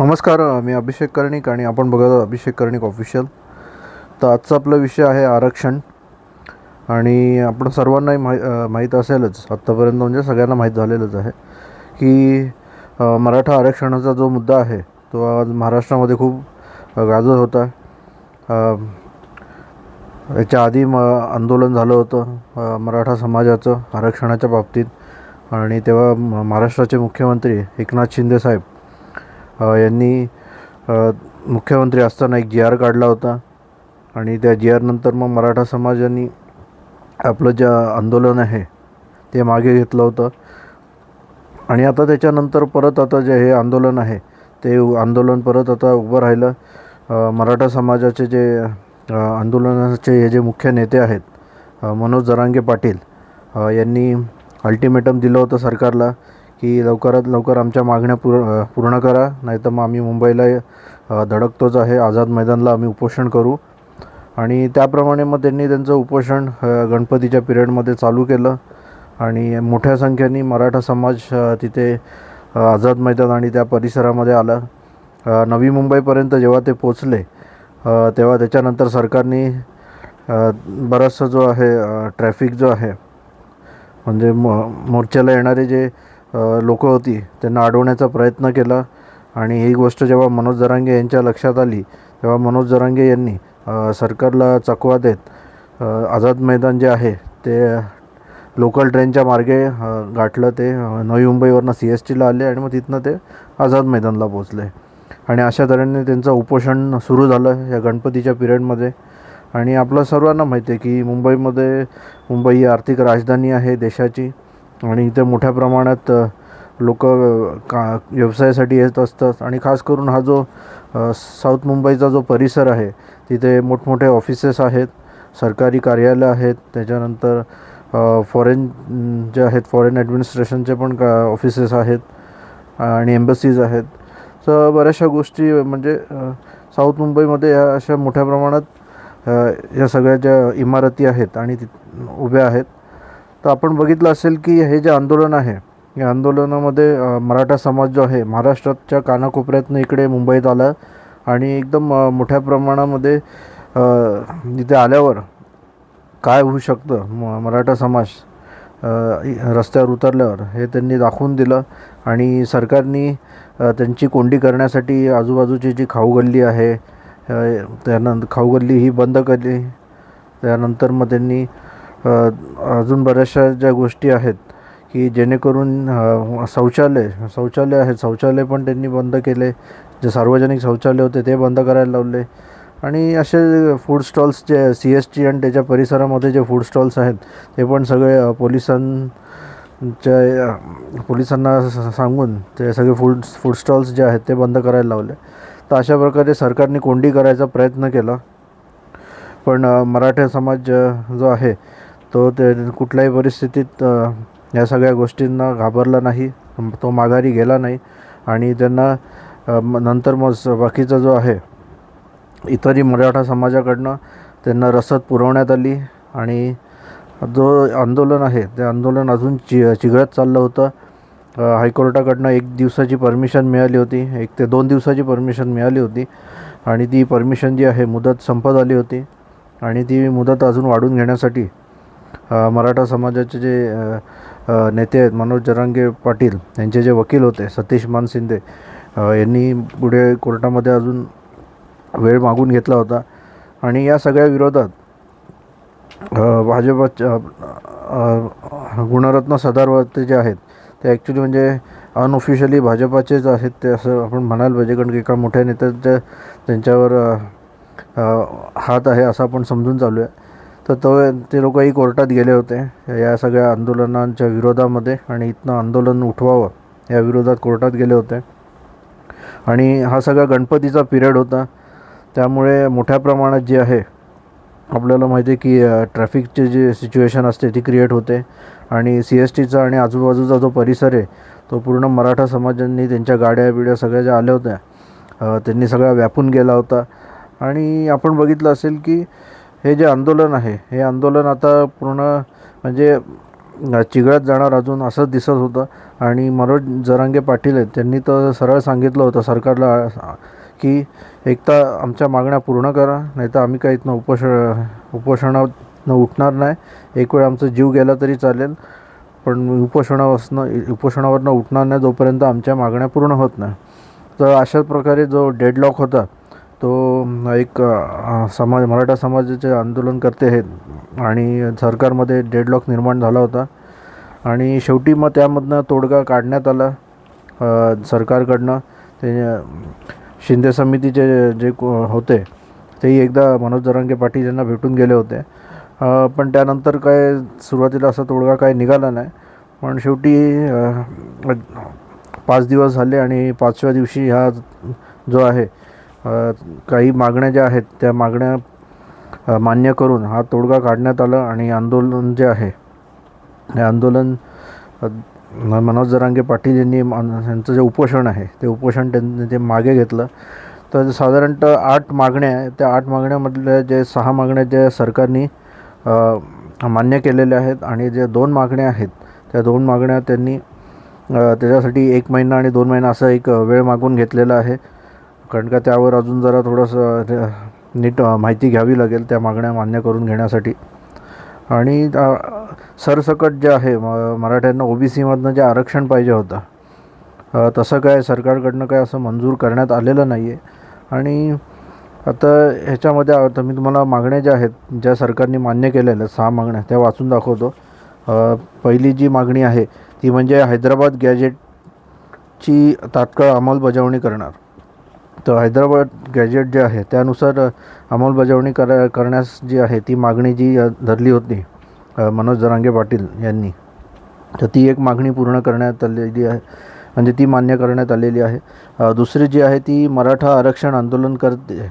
नमस्कार मी अभिषेक कर्णिक आणि आपण बघत आहोत अभिषेक कर्णिक ऑफिशियल तर आजचा आपला विषय आहे आरक्षण. आणि आपण सर्वांनाही माहि माहीत असेलच आत्तापर्यंत म्हणजे सगळ्यांना माहीत झालेलंच आहे की मराठा आरक्षणाचा जो मुद्दा आहे तो आज महाराष्ट्रामध्ये खूप गाजत होता. याच्या आधी म आंदोलन झालं होतं मराठा समाजाचं आरक्षणाच्या बाबतीत. आणि तेव्हा महाराष्ट्राचे मुख्यमंत्री एकनाथ शिंदे साहेब यांनी मुख्यमंत्री असताना एक जी आर काढला होता. आणि त्या जी आरनंतर मग मराठा समाजाने आपलं जे आंदोलन आहे ते मागे घेतलं होतं. आणि आता त्याच्यानंतर परत आता जे हे आंदोलन आहे ते आंदोलन परत आता उभं राहिलं. मराठा समाजाचे जे आंदोलनाचे हे जे मुख्य नेते आहेत मनोज जरांगे पाटील यांनी अल्टिमेटम दिलं होतं सरकारला. की लवकरात लवकर आमच्या मागण्या पूर पूर्ण करा. नाहीतर मग आम्ही मुंबईला धडकतोच आहे. आझाद मैदानला आम्ही उपोषण करू. आणि त्याप्रमाणे मग त्यांनी त्यांचं उपोषण गणपतीच्या पिरियडमध्ये चालू केलं. आणि मोठ्या संख्येने मराठा समाज तिथे आझाद मैदान आणि त्या परिसरामध्ये आला. नवी मुंबईपर्यंत जेव्हा ते पोचले तेव्हा त्याच्यानंतर सरकारने बराचसा जो आहे ट्रॅफिक जो आहे म्हणजे मो मोर्चाला येणारे जे लोक होती. त्यांना अडवण्याचा प्रयत्न केला आणि ही गोष्ट जेव्हा मनोज जरांगे यांच्या लक्षात आली तेव्हा मनोज जरांगे यांनी सरकारला चकवा देत आझाद मैदान जे आहे ते लोकल ट्रेनच्या मार्गे गाठलं ते नवी मुंबईवरनं सी एस टीला आले आणि मग तिथनं ते आझाद मैदानला पोचले आणि अशा तऱ्हेने त्यांचं उपोषण सुरू झालं या गणपतीच्या पिरियडमध्ये. आणि आपलं सर्वांना माहिती आहे की मुंबईमध्ये मुंबई ही आर्थिक राजधानी आहे देशाची. आणि इथे मोठ्या प्रमाणात लोक का व्यवसायासाठी येत असतात. आणि खास करून हा जो साऊथ मुंबईचा जो परिसर आहे तिथे मोठमोठे ऑफिसेस आहेत सरकारी कार्यालय आहेत त्याच्यानंतर फॉरेन जे आहेत फॉरेन ॲडमिनिस्ट्रेशनचे पण का ऑफिसेस आहेत आणि एम्बसीज आहेत. तर बऱ्याचशा गोष्टी म्हणजे साऊथ मुंबईमध्ये ह्या अशा मोठ्या प्रमाणात या सगळ्या ज्या इमारती आहेत आणि उभ्या आहेत तर आपण बघितलं असेल की हे जे आंदोलन आहे या आंदोलनामध्ये मराठा समाज जो आहे महाराष्ट्राच्या कानाकोपऱ्यातनं इकडे मुंबईत आला आणि एकदम मोठ्या प्रमाणामध्ये इथे आल्यावर काय होऊ शकतं म मराठा समाज रस्त्यावर उतरल्यावर हे त्यांनी दाखवून दिलं आणि सरकारने त्यांची कोंडी करण्यासाठी आजूबाजूची जी खाऊगल्ली आहे त्यानंतर खाऊगल्ली ही बंद केली. त्यानंतर मग त्यांनी अजून बऱ्याचशा ज्या गोष्टी आहेत की जेणेकरून शौचालय शौचालय आहेत. शौचालय पण त्यांनी बंद केले. जे सार्वजनिक शौचालय होते ते बंद करायला लावले. आणि असे फूड स्टॉल्स जे सी एस टी आणि त्याच्या परिसरामध्ये जे फूड स्टॉल्स आहेत ते पण सगळे पोलिसांच्या पोलिसांना सांगून ते सगळे फूड फूड स्टॉल्स जे आहेत ते बंद करायला लावले. तर अशा प्रकारे सरकारने कोंडी करायचा प्रयत्न केला. पण मराठा समाज जो आहे तो ते कुठल्याही परिस्थितीत या सगळ्या गोष्टींना घाबरला नाही. तो माघारी गेला नाही. आणि त्यांना नंतर मग बाकीचा जो आहे इतरही मराठा समाजाकडनं त्यांना रसद पुरवण्यात आली. आणि जो आंदोलन आहे ते आंदोलन अजून चि चिघळत चाललं होतं. हायकोर्टाकडनं एक दिवसाची परमिशन मिळाली होती. एक ते दोन दिवसाची परमिशन मिळाली होती. आणि ती परमिशन जी आहे मुदत संपत आली होती. आणि ती मुदत अजून वाढून घेण्यासाठी मराठा समाजाचे जे नेते आहेत मनोज जरांगे पाटील यांचे जे वकील होते सतीश मानसिंदे यांनी पुढे कोर्टामध्ये अजून वेळ मागून घेतला होता. आणि या सगळ्या विरोधात भाजपाच्या भाजपच्या गुणरत्न सदारवते जे आहेत ते ॲक्च्युली म्हणजे अनऑफिशियली भाजपाचेच आहेत ते असं आपण म्हणायला पाहिजे कारण की एका मोठ्या नेत्याच्या त्यांच्यावर हात आहे असं आपण समजून चालू आहे तर तो ते लोकही कोर्टात गेले होते. या सगळ्या आंदोलनांच्या विरोधामध्ये आणि इथनं आंदोलन उठवावं या विरोधात कोर्टात गेले होते. आणि हा सगळा गणपतीचा पिरियड होता. त्यामुळे मोठ्या प्रमाणात जे आहे आपल्याला माहिती आहे की ट्रॅफिकचे जे सिच्युएशन असते ती क्रिएट होते. आणि सी एस टीचा आणि आजूबाजूचा जो परिसर आहे तो पूर्ण मराठा समाजांनी त्यांच्या गाड्या बिड्या सगळ्या ज्या आल्या होत्या त्यांनी सगळा व्यापून गेला होता. आणि आपण बघितलं असेल की हे जे आंदोलन आहे हे आंदोलन आता पूर्ण म्हणजे चिघळत जाणार अजून असंच दिसत होतं. आणि मनोज जरांगे पाटील आहेत त्यांनी तर सरळ सांगितलं होतं सरकारला की एक तर आमच्या मागण्या पूर्ण करा नाही तर आम्ही काही इथनं उपोष उपोषणानं उठणार नाही. एक वेळ आमचा जीव गेला तरी चालेल पण उपोषणापासनं उपोषणावरनं उठणार नाही जोपर्यंत आमच्या मागण्या पूर्ण होत नाही. तर अशाच प्रकारे जो डेडलॉक होता तो एक समाज मराठा समाजाचे आंदोलनकर्ते आहेत. आणि सरकारमध्ये डेडलॉक निर्माण झाला होता. आणि शेवटी मग त्यामधनं तोडगा काढण्यात आला सरकारकडनं. ते शिंदे समितीचे जे को- होते तेही एकदा मनोज जरांगे पाटील यांना भेटून गेले होते. पण त्यानंतर काय सुरुवातीला असा तोडगा काय निघाला नाही. पण शेवटी पाच दिवस झाले आणि पाचव्या दिवशी हा जो आहे काही मागण्या ज्या आहेत त्या मागण्या मान्य करून हा तोडगा काढण्यात आला आणि आंदोलन जे आहे हे आंदोलन मनोज जरांगे पाटील यांनी यांचं जे उपोषण आहे ते उपोषण त्यांनी ते मागे घेतलं तर साधारणतः आठ मागण्या आहे त्या आठ मागण्यामधल्या जे सहा मागण्या ज्या सरकारने मान्य केलेल्या आहेत आणि ज्या दोन मागण्या आहेत त्या दोन मागण्या त्यांनी त्याच्यासाठी एक महिना आणि दोन महिना असा एक वेळ मागून घेतलेला आहे. कारण का त्यावर अजून जरा थोडंसं नीट माहिती घ्यावी लागेल त्या मागण्या मान्य करून घेण्यासाठी. आणि सरसकट जे आहे म मराठ्यांना ओ बी सीमधनं जे आरक्षण पाहिजे होतं तसं काय सरकारकडनं काय असं मंजूर करण्यात आलेलं नाही आहे आणि आता ह्याच्यामध्ये आता मी तुम्हाला मागण्या ज्या आहेत ज्या सरकारने मान्य केलेल्या आहेत सहा मागण्या त्या वाचून दाखवतो. पहिली जी मागणी आहे ती म्हणजे हैदराबाद गॅजेटची तात्काळ अंमलबजावणी करणार. तर हैदराबाद गॅजेट जे आहे त्यानुसार अंमलबजावणी करा करण्यास जी आहे ती मागणी जी धरली होती मनोज जरांगे पाटील यांनी तर ती एक मागणी पूर्ण करण्यात आलेली आहे म्हणजे ती मान्य करण्यात आलेली आहे. दुसरी जी आहे ती मराठा आरक्षण आंदोलन करते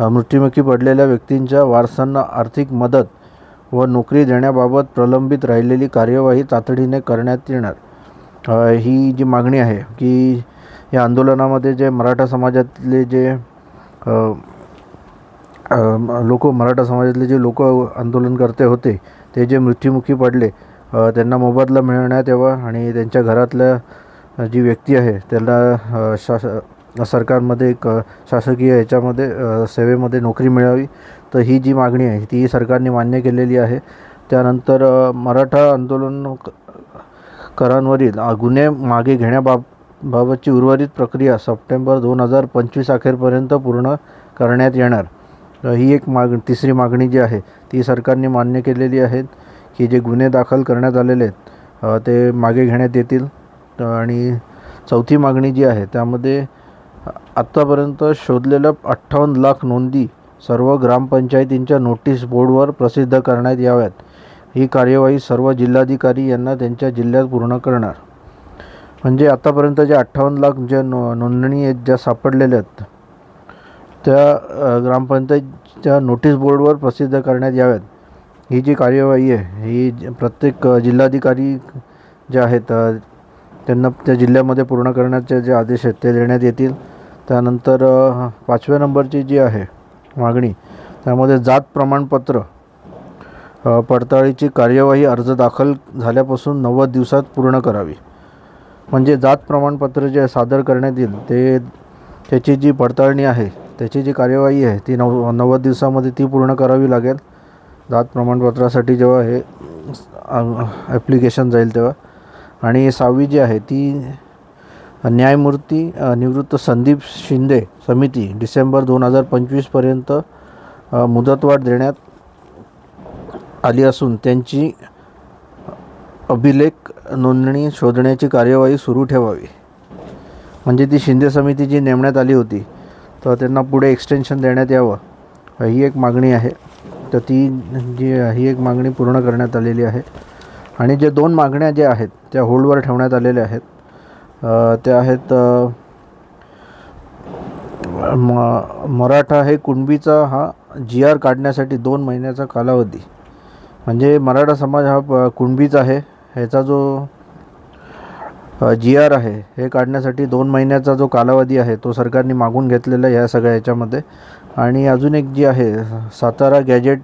मृत्युमुखी पडलेल्या व्यक्तींच्या वारसांना आर्थिक मदत व नोकरी देण्याबाबत प्रलंबित राहिलेली कार्यवाही तातडीने करण्यात येणार. ही जी मागणी आहे की या आंदोलनामध्ये जे मराठा समाजातले जे लोक मराठा समाजातले जे लोक आंदोलनकर्ते होते ते जे मृत्युमुखी पडले त्यांना मोबदला मिळण्यात यावा आणि त्यांच्या घरातल्या जी व्यक्ती आहे त्याला शास सरकारमध्ये एक शासकीय ह्याच्यामध्ये सेवेमध्ये नोकरी मिळावी. तर ही जी मागणी आहे ती सरकारने मान्य केलेली आहे. त्यानंतर मराठा आंदोलन क- करांवरील गुन्हे मागे घेण्याबाब बाबतची उर्वरित प्रक्रिया सप्टेंबर दोन हजार पंचवीस अखेरपर्यंत पूर्ण करण्यात येणार. ही एक माग तिसरी मागणी जी आहे ती सरकारने मान्य केलेली आहे की जे गुन्हे दाखल करण्यात आलेले आहेत ते मागे घेण्यात येतील. आणि चौथी मागणी जी आहे त्यामध्ये आत्तापर्यंत शोधलेल्या अठ्ठावन्न लाख नोंदी सर्व ग्रामपंचायतींच्या नोटीस बोर्डवर प्रसिद्ध करण्यात याव्यात. ही कार्यवाही सर्व जिल्हाधिकारी यांना त्यांच्या जिल्ह्यात पूर्ण करणार. म्हणजे आतापर्यंत जे अठ्ठावन्न लाख ज्या नो नोंदणी आहेत ज्या सापडलेल्या आहेत त्या ग्रामपंचायतच्या नोटीस बोर्डवर प्रसिद्ध करण्यात याव्यात. ही जी कार्यवाही आहे ही प्रत्येक जिल्हाधिकारी जे आहेत त्यांना त्या जिल्ह्यामध्ये पूर्ण करण्याचे जे आदेश आहेत ते देण्यात येतील. त्यानंतर पाचव्या नंबरची जी आहे मागणी त्यामध्ये जात प्रमाणपत्र पडताळीची कार्यवाही अर्ज दाखल झाल्यापासून नव्वद दिवसात पूर्ण करावी. म्हणजे जात प्रमाणपत्र जे सादर करण्यात येईल ते त्याची जी पडताळणी आहे त्याची जी कार्यवाही आहे ती नव नव्वद दिवसामध्ये ती पूर्ण करावी लागेल. जात प्रमाणपत्रासाठी जेव्हा हे ॲप्लिकेशन जाईल तेव्हा. आणि सहावी जी आहे ती न्यायमूर्ती निवृत्त संदीप शिंदे समिती डिसेंबर दोन हजार पंचवीसपर्यंत मुदतवाढ देण्यात आली असून त्यांची अभिलेख नोंदणी शोधण्याची कार्यवाही सुरू ठेवावी. म्हणजे ती शिंदे समिती जी नेमण्यात आली होती तर त्यांना पुढे एक्सटेन्शन देण्यात यावं ही एक मागणी आहे. तर ती जी ही एक मागणी पूर्ण करण्यात आलेली आहे. आणि जे दोन मागण्या ज्या आहेत त्या होल्डवर ठेवण्यात आलेल्या आहेत. त्या आहेत म मराठा हे कुणबीचा हा जी आर काढण्यासाठी दोन महिन्याचा कालावधी. म्हणजे मराठा समाज हा प- कुणबीचा आहे. ह्याचा जो जी आर आहे हे काढण्यासाठी दोन महिन्याचा जो कालावधी आहे तो सरकारने मागून घेतलेला आहे ह्या सगळ्या ह्याच्यामध्ये. आणि अजून एक जी आहे सातारा गॅजेट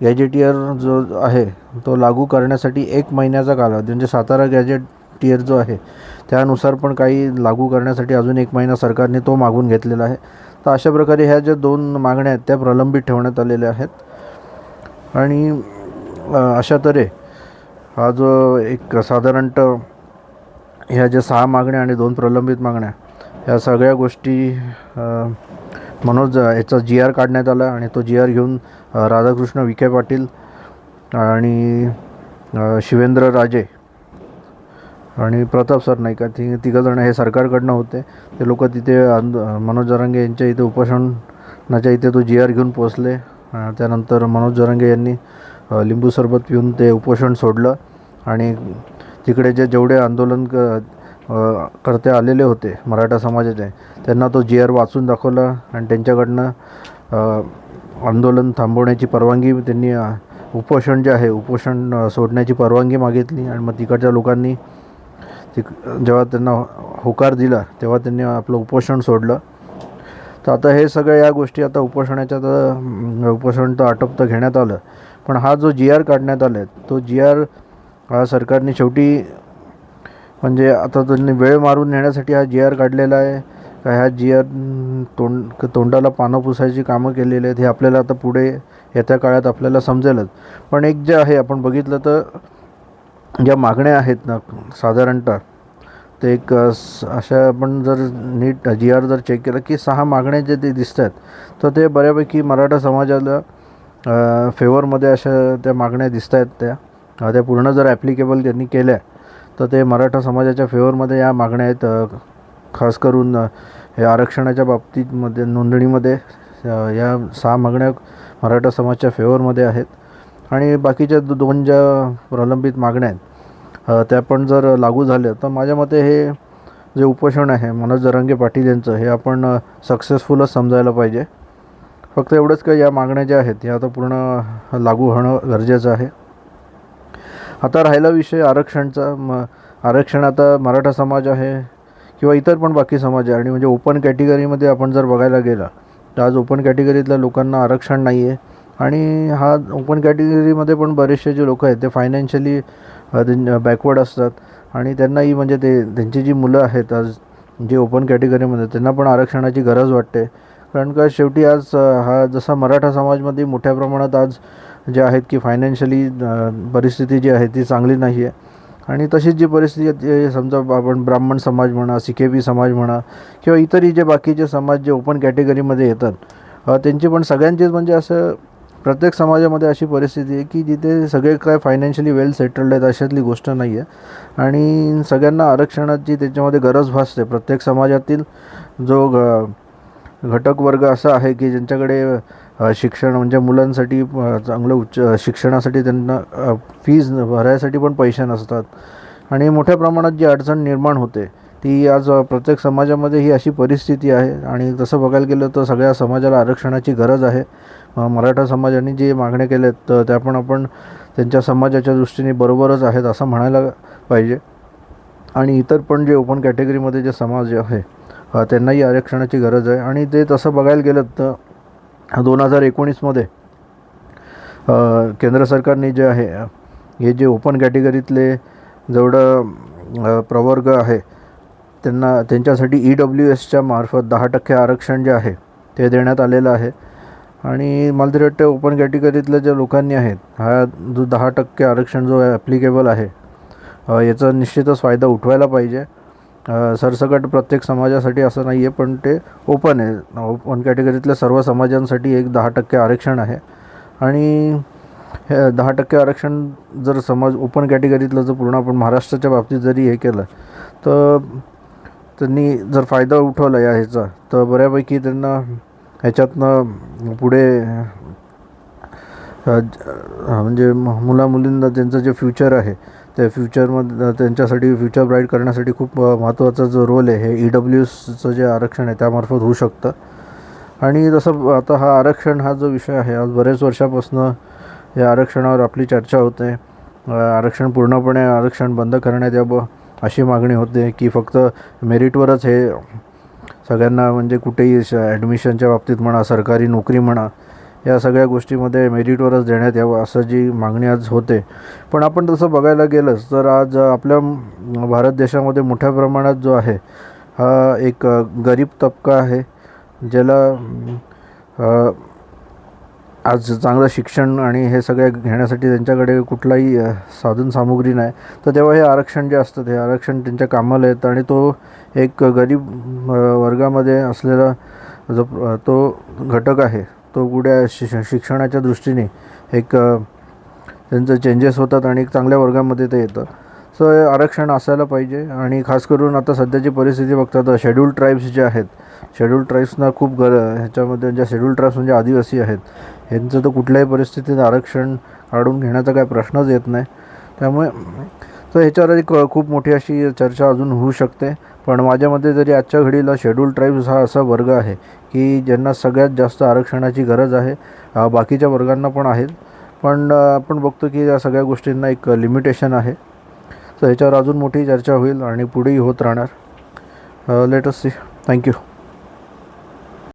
गॅजेटियर जो आहे तो लागू करण्यासाठी एक महिन्याचा कालावधी म्हणजे सातारा गॅजेटियर जो आहे त्यानुसार पण काही लागू करण्यासाठी अजून एक महिना सरकारने तो मागून घेतलेला आहे. तर अशा प्रकारे ह्या ज्या दोन मागण्या आहेत त्या प्रलंबित ठेवण्यात आलेल्या आहेत. आणि अशा तऱ्हे हा जो एक साधारणतः ह्या ज्या सहा मागण्या आणि दोन प्रलंबित मागण्या ह्या सगळ्या गोष्टी मनोज याचा जी आर काढण्यात आला आणि तो जी आर घेऊन राधाकृष्ण विखे पाटील आणि शिवेंद्र राजे आणि प्रताप सर नाही का ती तिघंजणं हे सरकारकडनं होते. ते लोक तिथे आंद मनोज जरांगे यांच्या इथे उपोषणाच्या इथे तो जी आर घेऊन पोचले त्यानंतर मनोज जरांगे यांनी लिंबू सरबत पिऊन ते उपोषण सोडलं आणि तिकडे जे जेवढे आंदोलन क करते आलेले होते मराठा समाजाचे त्यांना तो जी आर वाचून दाखवला आणि त्यांच्याकडनं आंदोलन थांबवण्याची परवानगी त्यांनी उपोषण जे आहे उपोषण सोडण्याची परवानगी मागितली आणि मग तिकडच्या लोकांनी तिक जेव्हा त्यांना हो-, होकार दिला तेव्हा त्यांनी आपलं उपोषण सोडलं. तर आता हे सगळ्या या गोष्टी आता उपोषणाच्या तर उपोषण तर आटोपतं घेण्यात आलं. पण हा जो जी आर काढण्यात आला आहे तो जी आर हा सरकारने शेवटी म्हणजे आता त्यांनी वेळ मारून नेण्यासाठी हा जी आर काढलेला आहे. का ह्या जी आर तोंड तोंडाला पानं पुसायची कामं केलेली आहेत हे आपल्याला आता पुढे येत्या काळात आपल्याला समजेलच. पण एक जे आहे आपण बघितलं तर ज्या मागण्या आहेत ना साधारणतः ते एक स- अशा आपण जर नीट जी आर जर चेक केलं की सहा मागण्या जे ते दिसत आहेत तर ते बऱ्यापैकी मराठा समाजाला फेवरमध्ये अशा त्या मागण्या दिसत आहेत त्या त्या पूर्ण जर ॲप्लिकेबल त्यांनी केल्या तर ते मराठा समाजाच्या फेवरमध्ये या मागण्या आहेत खास करून हे आरक्षणाच्या बाबतीतमध्ये नोंदणीमध्ये या सहा मागण्या मराठा समाजाच्या फेवरमध्ये आहेत. आणि बाकीच्या दोन ज्या प्रलंबित मागण्या आहेत त्या पण जर लागू झाल्या तर माझ्या मते हे जे उपोषण आहे मनोज जरांगे पाटील यांचं हे आपण सक्सेसफुलच समजायला पाहिजे. फक्त एवढंच काही या मागण्या ज्या आहेत या आता पूर्ण लागू होणं गरजेचं आहे. आता राहिला विषय आरक्षणचा म आरक्षण आता मराठा समाज आहे किंवा इतर पण बाकी समाज आहे आणि म्हणजे ओपन कॅटेगरीमध्ये आपण जर बघायला गेलं तर आज ओपन कॅटेगरीतल्या लोकांना आरक्षण नाही आहे आणि हा ओपन कॅटेगरीमध्ये पण बरेचसे जे लोक आहेत ते फायनान्शियली बॅकवर्ड असतात. आणि त्यांनाही म्हणजे ते त्यांची जी मुलं आहेत आज जे ओपन कॅटेगरीमध्ये त्यांना पण आरक्षणाची गरज वाटते. कारण का शेवटी आज हा जसा मराठा समाजमध्ये मोठ्या प्रमाणात आज जे आहेत की फायनान्शियली परिस्थिती जी आहे ती चांगली नाही आहे आणि तशीच जी परिस्थिती आहे समजा आपण ब्राह्मण समाज म्हणा सिकेबी समाज म्हणा किंवा इतरही जे बाकीचे समाज जे ओपन कॅटेगरीमध्ये येतात त्यांची पण सगळ्यांचीच म्हणजे असं प्रत्येक समाजामध्ये अशी परिस्थिती आहे की जिथे सगळे काय फायनान्शियली वेल सेटल्ड आहेत अशातली गोष्ट नाही आहे आणि सगळ्यांना आरक्षणाची त्याच्यामध्ये गरज भासते. प्रत्येक समाजातील जो ग घटक वर्ग असा आहे की ज्यांच्याकडे शिक्षण म्हणजे मुलांसाठी चांगलं उच्च शिक्षणासाठी त्यांना फीज भरायसाठी पण पैसे नसतात. आणि मोठ्या प्रमाणात जी अडचण निर्माण होते ती आज प्रत्येक समाजामध्ये ही अशी परिस्थिती आहे. आणि तसं बघायला गेलं तर सगळ्या समाजाला आरक्षणाची गरज आहे. मराठा समाजाने जे मागण्या केल्या आहेत तर त्या पण आपण त्यांच्या समाजाच्या दृष्टीने बरोबरच आहेत असं म्हणायला पाहिजे. आणि इतर पण जे ओपन कॅटेगरीमध्ये जे समाज जे आहे त्यांनाही आरक्षणाची गरज आहे. आणि ते तसं बघायला गेलं तर दोन हजार एकोणीसमध्ये केंद्र सरकारने जे आहे हे जे ओपन कॅटेगरीतले जेवढं प्रवर्ग आहे त्यांना त्यांच्यासाठी ई डब्ल्यू एसच्या मार्फत दहा टक्के आरक्षण जे आहे ते देण्यात आलेलं आहे. आणि मला तरी वाटतं ओपन कॅटेगरीतल्या ज्या लोकांनी आहेत हा जो दहा टक्के आरक्षण जो ॲप्लिकेबल आहे याचा निश्चितच फायदा उठवायला पाहिजे. सरसकट प्रत्येक समाजासाठी असं नाही आहे पण ते ओपन आहे. ओपन कॅटेगरीतल्या सर्व समाजांसाठी एक दहा टक्के आरक्षण आहे. आणि हे दहा टक्के आरक्षण जर समाज ओपन कॅटेगरीतलं जर पूर्ण आपण महाराष्ट्राच्या बाबतीत जरी हे केलं तर त्यांनी जर फायदा उठवला या ह्याचा तर बऱ्यापैकी त्यांना ह्याच्यातनं पुढे म्हणजे मुलामुलींना त्यांचं जे फ्युचर आहे त्या फ्युचरमध्ये त्यांच्यासाठी फ्युचर ब्राईट करण्यासाठी खूप महत्त्वाचा जो रोल आहे हे ई डब्ल्यू एसचं जे आरक्षण आहे त्यामार्फत होऊ शकतं. आणि जसं आता हा आरक्षण हा जो विषय आहे आज बरेच वर्षापासून या आरक्षणावर आपली चर्चा होते. आरक्षण पूर्णपणे आरक्षण बंद करण्यात यावं. अशी मागणी होते की फक्त मेरिटवरच हे सगळ्यांना म्हणजे कुठेही श ॲडमिशनच्या बाबतीत म्हणा सरकारी नोकरी म्हणा या सगळ्या गोष्टीमध्ये मेरिटवरच देण्यात यावं असं जी मागणी आज होते. पण आपण तसं बघायला गेलंच तर आज आपल्या भारत देशामध्ये मोठ्या प्रमाणात जो आहे हा एक गरीब तबका आहे ज्याला आज चांगलं शिक्षण आणि हे सगळं घेण्यासाठी त्यांच्याकडे कुठलाही साधन साधनसामुग्री नाही. तर तेव्हा हे आरक्षण जे असतं ते आरक्षण त्यांच्या कामाला येतं आणि तो एक गरीब वर्गामध्ये असलेला जो तो घटक आहे तो कुठे शि शिक्षणाच्या दृष्टीने एक त्यांचं चेंजेस होतात आणि एक चांगल्या वर्गामध्ये ते येतं. सो हे आरक्षण असायला पाहिजे आणि खास करून आता सध्याची परिस्थिती बघता तर शेड्यूल ट्राईब्स जे आहेत शेड्यूल ट्राईब्सना खूप गर ह्याच्यामध्ये ज्या शेड्यूल ट्राईब्स म्हणजे आदिवासी आहेत ह्यांचं तर कुठल्याही परिस्थितीत आरक्षण काढून घेण्याचा काही प्रश्नच येत नाही. त्यामुळे तर ह्याच्यावर एक खूप मोठी अशी चर्चा अजून होऊ शकते. पण माझ्या मते तरी आजच्या घडीला शेड्यूल ट्राईब्स हा असा वर्ग आहे की ज्यांना सगळ्यात जास्त आरक्षणाची गरज आहे. बाकीच्या वर्गांना पण आहेत पण आपण बघतो की या सगळ्या गोष्टींना एक लिमिटेशन आहे. तर ह्याच्यावर अजून मोठी चर्चा होईल आणि पुढेही होत राहणार. Let us C thank you